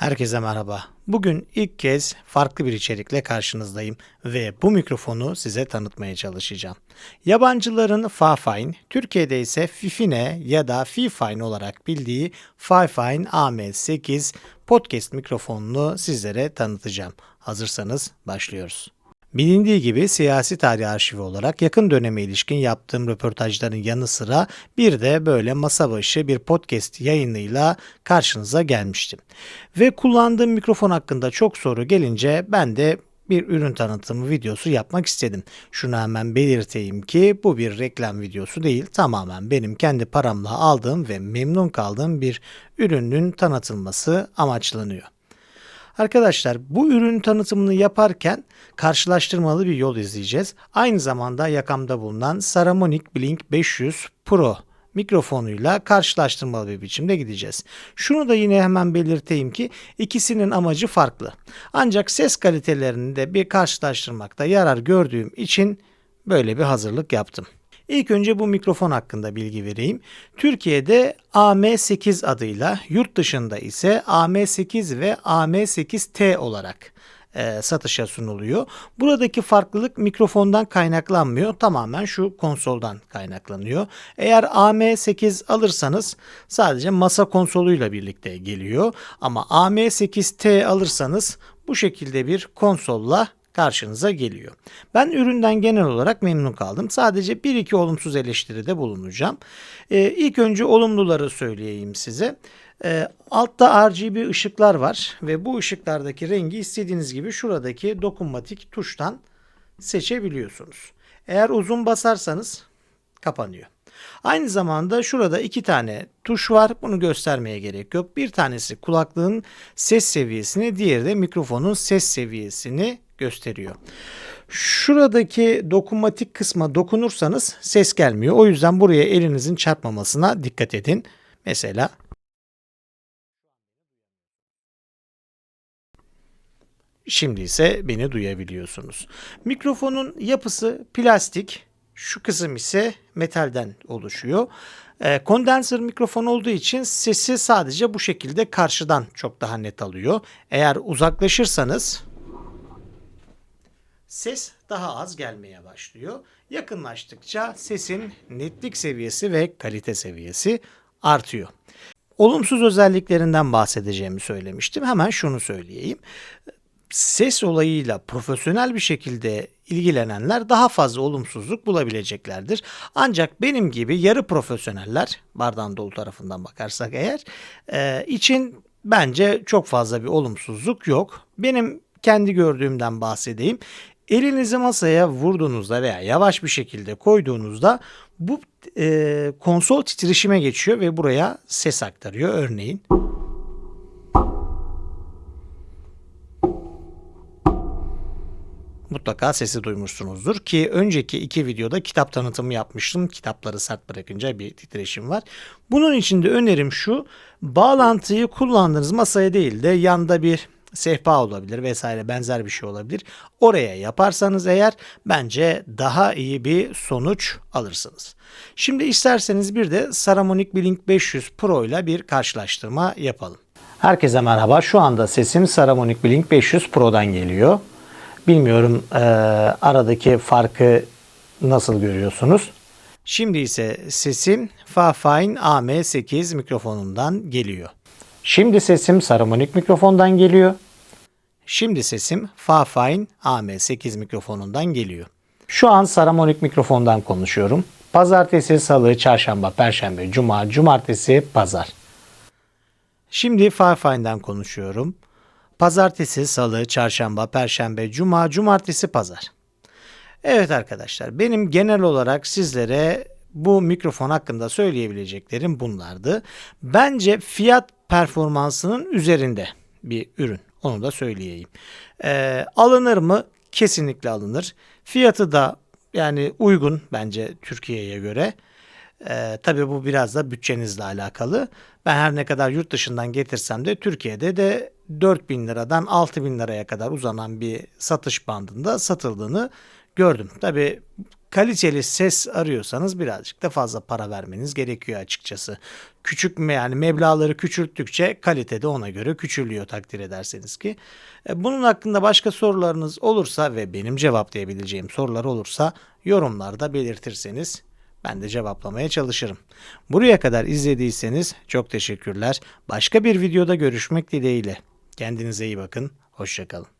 Herkese merhaba. Bugün ilk kez farklı bir içerikle karşınızdayım ve bu mikrofonu size tanıtmaya çalışacağım. Yabancıların Fafine, Türkiye'de ise Fifine ya da Fifine olarak bildiği Fifine AM8 podcast mikrofonunu sizlere tanıtacağım. Hazırsanız başlıyoruz. Bilindiği gibi siyasi tarih arşivi olarak yakın döneme ilişkin yaptığım röportajların yanı sıra bir de böyle masa başı bir podcast yayınıyla karşınıza gelmiştim. Ve kullandığım mikrofon hakkında çok soru gelince ben de bir ürün tanıtımı videosu yapmak istedim. Şunu hemen belirteyim ki bu bir reklam videosu değil. Tamamen benim kendi paramla aldığım ve memnun kaldığım bir ürünün tanıtılması amaçlanıyor. Arkadaşlar bu ürün tanıtımını yaparken karşılaştırmalı bir yol izleyeceğiz. Aynı zamanda yakamda bulunan Saramonic Blink 500 Pro mikrofonuyla karşılaştırmalı bir biçimde gideceğiz. Şunu da yine hemen belirteyim ki ikisinin amacı farklı. Ancak ses kalitelerini de bir karşılaştırmakta yarar gördüğüm için böyle bir hazırlık yaptım. İlk önce bu mikrofon hakkında bilgi vereyim. Türkiye'de AM8 adıyla, yurt dışında ise AM8 ve AM8T olarak e, satışa sunuluyor. Buradaki farklılık mikrofondan kaynaklanmıyor. Tamamen şu konsoldan kaynaklanıyor. Eğer AM8 alırsanız sadece masa konsoluyla birlikte geliyor. Ama AM8T alırsanız bu şekilde bir konsolla karşınıza geliyor. Ben üründen genel olarak memnun kaldım. Sadece bir iki olumsuz eleştiride bulunacağım. Ee, ilk önce olumluları söyleyeyim size. Ee, altta RGB ışıklar var ve bu ışıklardaki rengi istediğiniz gibi şuradaki dokunmatik tuştan seçebiliyorsunuz. Eğer uzun basarsanız kapanıyor. Aynı zamanda şurada iki tane tuş var. Bunu göstermeye gerek yok. Bir tanesi kulaklığın ses seviyesini, diğeri de mikrofonun ses seviyesini gösteriyor. Şuradaki dokunmatik kısma dokunursanız ses gelmiyor. O yüzden buraya elinizin çarpmamasına dikkat edin. Mesela Şimdi ise beni duyabiliyorsunuz. Mikrofonun yapısı plastik, şu kısım ise metalden oluşuyor. E, kondenser mikrofon olduğu için sesi sadece bu şekilde karşıdan çok daha net alıyor. Eğer uzaklaşırsanız ses daha az gelmeye başlıyor. Yakınlaştıkça sesin netlik seviyesi ve kalite seviyesi artıyor. Olumsuz özelliklerinden bahsedeceğimi söylemiştim. Hemen şunu söyleyeyim ses olayıyla profesyonel bir şekilde ilgilenenler daha fazla olumsuzluk bulabileceklerdir. Ancak benim gibi yarı profesyoneller, bardağın dolu tarafından bakarsak eğer, e, için bence çok fazla bir olumsuzluk yok. Benim kendi gördüğümden bahsedeyim. Elinizi masaya vurduğunuzda veya yavaş bir şekilde koyduğunuzda bu e, konsol titreşime geçiyor ve buraya ses aktarıyor. Örneğin. mutlaka sesi duymuşsunuzdur ki önceki iki videoda kitap tanıtımı yapmıştım. Kitapları sert bırakınca bir titreşim var. Bunun için de önerim şu. Bağlantıyı kullandığınız masaya değil de yanda bir sehpa olabilir vesaire benzer bir şey olabilir. Oraya yaparsanız eğer bence daha iyi bir sonuç alırsınız. Şimdi isterseniz bir de Saramonic Blink 500 Pro ile bir karşılaştırma yapalım. Herkese merhaba. Şu anda sesim Saramonic Blink 500 Pro'dan geliyor. Bilmiyorum e, aradaki farkı nasıl görüyorsunuz? Şimdi ise sesim Fafine AM8 mikrofonundan geliyor. Şimdi sesim Saramonic mikrofondan geliyor. Şimdi sesim Fafine AM8 mikrofonundan geliyor. Şu an Saramonic mikrofondan konuşuyorum. Pazartesi, salı, çarşamba, perşembe, cuma, cumartesi, pazar. Şimdi Fafine'den konuşuyorum. Pazartesi, salı, çarşamba, perşembe, cuma, cumartesi, pazar. Evet arkadaşlar benim genel olarak sizlere bu mikrofon hakkında söyleyebileceklerim bunlardı. Bence fiyat performansının üzerinde bir ürün. Onu da söyleyeyim. Ee, alınır mı? Kesinlikle alınır. Fiyatı da yani uygun bence Türkiye'ye göre. Ee, tabii bu biraz da bütçenizle alakalı. Ben her ne kadar yurt dışından getirsem de Türkiye'de de 4000 liradan 6000 liraya kadar uzanan bir satış bandında satıldığını gördüm. Tabii kaliteli ses arıyorsanız birazcık da fazla para vermeniz gerekiyor açıkçası. Küçük yani meblağları küçülttükçe kalite de ona göre küçülüyor takdir ederseniz ki. E, Bunun hakkında başka sorularınız olursa ve benim cevaplayabileceğim sorular olursa yorumlarda belirtirseniz ben de cevaplamaya çalışırım. Buraya kadar izlediyseniz çok teşekkürler. Başka bir videoda görüşmek dileğiyle. Kendinize iyi bakın. Hoşçakalın.